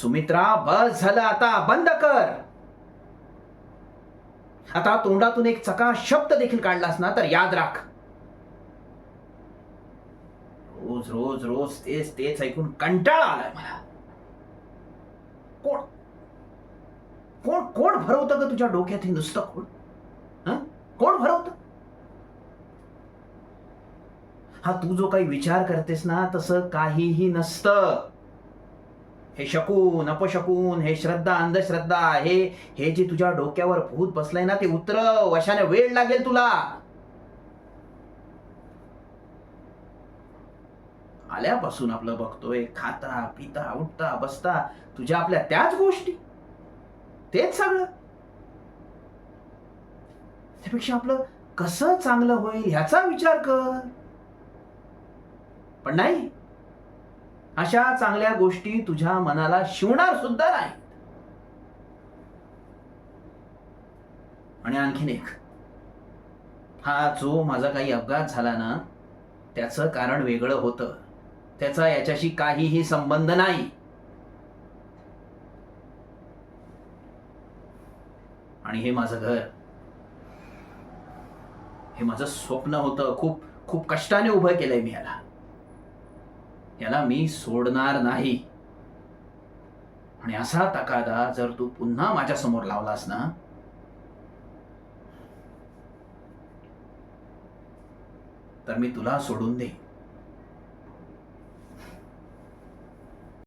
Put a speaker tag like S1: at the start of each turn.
S1: सुमित्रा बस झालं आता. बंद कर. आता तोंडातून एक चका शब्द देखील काढलास ना तर याद राख. रोज रोज रोज तेच तेच ऐकून कंटाळा आलाय मला. कोण? कोण कोण भरवतं ग तुझ्या डोक्यात हे नुसतं कोण? कोण भरवतं? हा तू जो काही विचार करतेस ना तसं काहीही नसतं. हे शकून अपशकून हे श्रद्धा अंधश्रद्धा हे हे जे तुझ्या डोक्यावर भूत बसलंय ना ते उतरव अशाने वेळ लागेल तुला. आल्यापासून आपलं बघतोय खाता पिता उठता बसता तुझ्या आपल्या त्याच गोष्टी. तेच सगळं. त्यापेक्षा आपलं कसं चांगलं होईल ह्याचा विचार कर. पण नाही अशा चांगल्या गोष्टी तुझ्या मनाला शिवणार सुद्धा नाही आणि आणखीन एक. हा जो माझा काही अपघात झाला ना त्याचं कारण वेगळं होतं. त्याचा याच्याशी काहीही संबंध नाही. आणि हे माझं घर. हे माझं स्वप्न होतं. खूप खूप कष्टाने उभं केलंय मी याला. याला मी सोडणार नाही. आणि असा तकादा जर तू पुन्हा माझ्यासमोर लावलास ना? तर मी तुला सोडून देईन